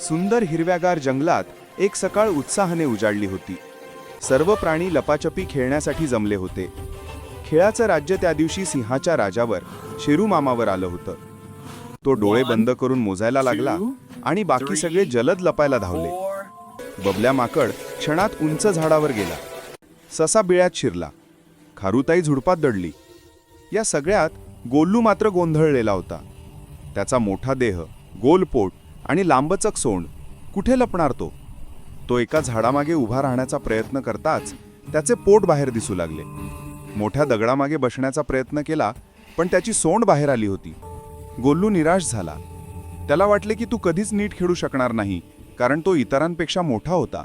सुंदर हिरव्यागार जंगलात एक सकाळ उत्साहाने उजाडली होती. सर्व प्राणी लपाछपी खेळण्यासाठी जमले होते. खेळाचं राज्य त्या दिवशी सिंहाच्या राजावर शेरू मामावर आलं होतं. तो डोळे बंद करून मोजायला लागला आणि बाकी सगळे जलद लपायला धावले. बबल्या माकड क्षणात उंच झाडावर गेला. ससा बिळ्यात शिरला. खारुताई झुडपात दडली. या सगळ्यात गोल्लू मात्र गोंधळलेला होता. त्याचा मोठा देह गोल पोट आणि लांबचक सोंड कुठे लपणार तो? तो एका झाडामागे उभा राहण्याचा प्रयत्न करताच त्याचे पोट बाहेर दिसू लागले. मोठ्या दगडामागे बसण्याचा प्रयत्न केला पण त्याची सोंड बाहेर आली होती. गोल्लू निराश झाला. त्याला वाटले की तू कधीच नीट खेळू शकणार नाही कारण तो इतरांपेक्षा मोठा होता.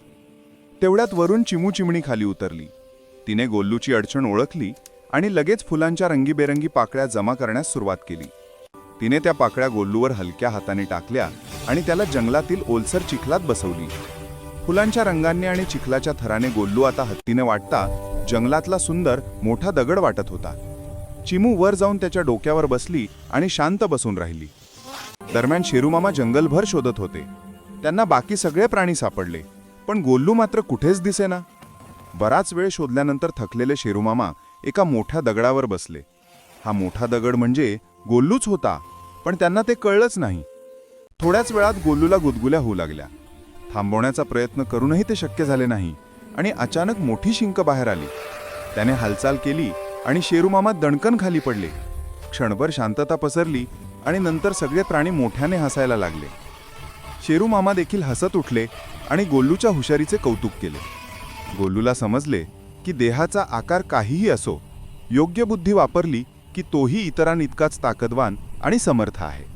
तेवढ्यात वरून चिमू चिमणी खाली उतरली. तिने गोल्लूची अडचण ओळखली आणि लगेच फुलांच्या रंगीबेरंगी पाकळ्या जमा करण्यास सुरुवात केली. तिने त्या पाकळ्या गोल्लूवर हलक्या हाताने टाकल्या आणि त्याला जंगलातील ओलसर चिखलात बसवली. फुलांच्या रंगांनी आणि चिखलाच्या थराने गोल्लू आता हत्तीने वाटता जंगलातला सुंदर मोठा दगड वाटत होता. चिमू वर जाऊन त्याच्या डोक्यावर बसली आणि शांत बसून राहिली. दरम्यान शेरूमामा जंगलभर शोधत होते. त्यांना बाकी सगळे प्राणी सापडले पण गोल्लू मात्र कुठेच दिसेना. बराच वेळ शोधल्यानंतर थकलेले शेरूमामा एका मोठ्या दगडावर बसले. हा मोठा दगड म्हणजे गोल्लूच होता पण त्यांना ते कळलंच नाही. थोड्याच वेळात गोल्लूला गुदगुल्या होऊ लागल्या. थांबवण्याचा प्रयत्न करूनही ते शक्य झाले नाही आणि अचानक मोठी शिंक बाहेर आली. त्याने हालचाल केली आणि शेरूमामा दणकन खाली पडले. क्षणभर शांतता पसरली आणि नंतर सगळे प्राणी मोठ्याने हसायला लागले. शेरू मामा देखील हसत उठले आणि गोल्लूच्या हुशारीचे कौतुक केले. गोल्लूला समजले की देहाचा आकार काहीही असो योग्य बुद्धी वापरली की तोही इतरांइतकाच ताकदवान आणि समर्थ आहे.